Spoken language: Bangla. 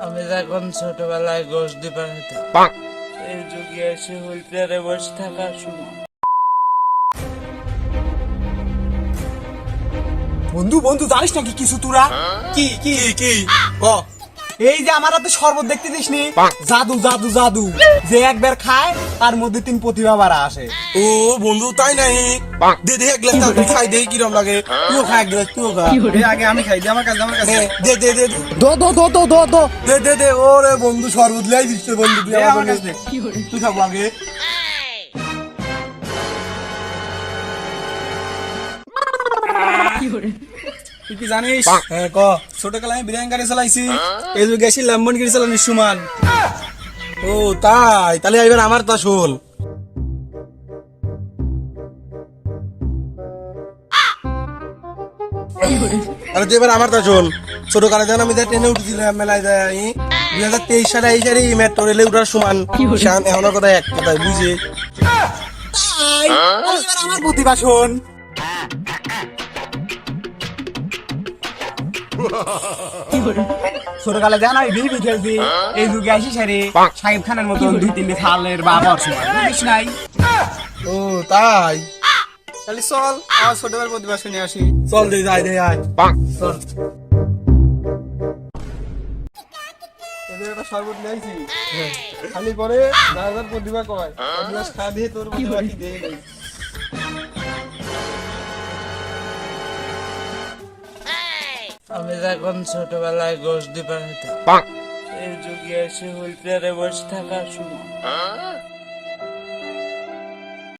আমি যখন ছোটবেলায় গোস দিবার হইতাম এই যুগে এসে হুইলচেয়ারে বসে থাকার সময় বন্ধু বন্ধু জানিস নাকি কিছু তোরা? কি কি? কি? ক? এই যে আমার হাতে শরবত দেখতে দিস নি জাদু জাদু জাদু। যে একবার খায় তার মধ্যে তিন প্রতিভা বাড়া আসে। ও বন্ধু তাই নাই? দে দে এক গ্লাস খাই দে কিরম লাগে? তুইও খা এক গ্লাস তুইও খা। এই আগে আমি খাই দে আমার কাছে আমার কাছে। দে দে দে দে দো। দো দো দো দো দো দে। দে ওরে বন্ধু শরবত লাই দিচ্ছে বন্ধু তুই আমার কাছে। তুই খাব আগে। তুই কি জানিস? হ্যাঁ ক ছোটবেলায় আমি বিরিয়ানি গাড়ি চালাইছি। এই যুগে গেছি ল্যাম্বন গাড়ি চালানোর সমান। ও তাই। তাহলে এবার আমার তা শোন। আরে তুই এবার আমার তা শোন। ছোট কালে যখন আমি ট্রেনে উঠেছিলাম মেলায় যাই দুই হাজার তেইশ সালে এই সারি মেট্রো রেলে উঠার সমান। এখনও কথা এক কথায় বুঝে। আমার প্রতিভা শোন। ছোটকালে জানো আমি বিড়ি খেলছি এই যুগে আসি সারি সাকিব খানের মতন দুই তিনটে খালের বা হওয়ার নাই? ও তাই? তাহলে চল আমার ছোটবেলার প্রতিভা শুনে আসি। চল দে যাই দে আয়। চল। একটা শরবত নিয়েছি খালি পরে দাদার প্রতিভা কয়। এক গ্লাস খা দিয়ে তোর প্রতিভা কি দিয়ে আমি যখন ছোটবেলায় গোস দিবার এই যুগে এসে হুইলচেয়ারে বসে থাকার সময়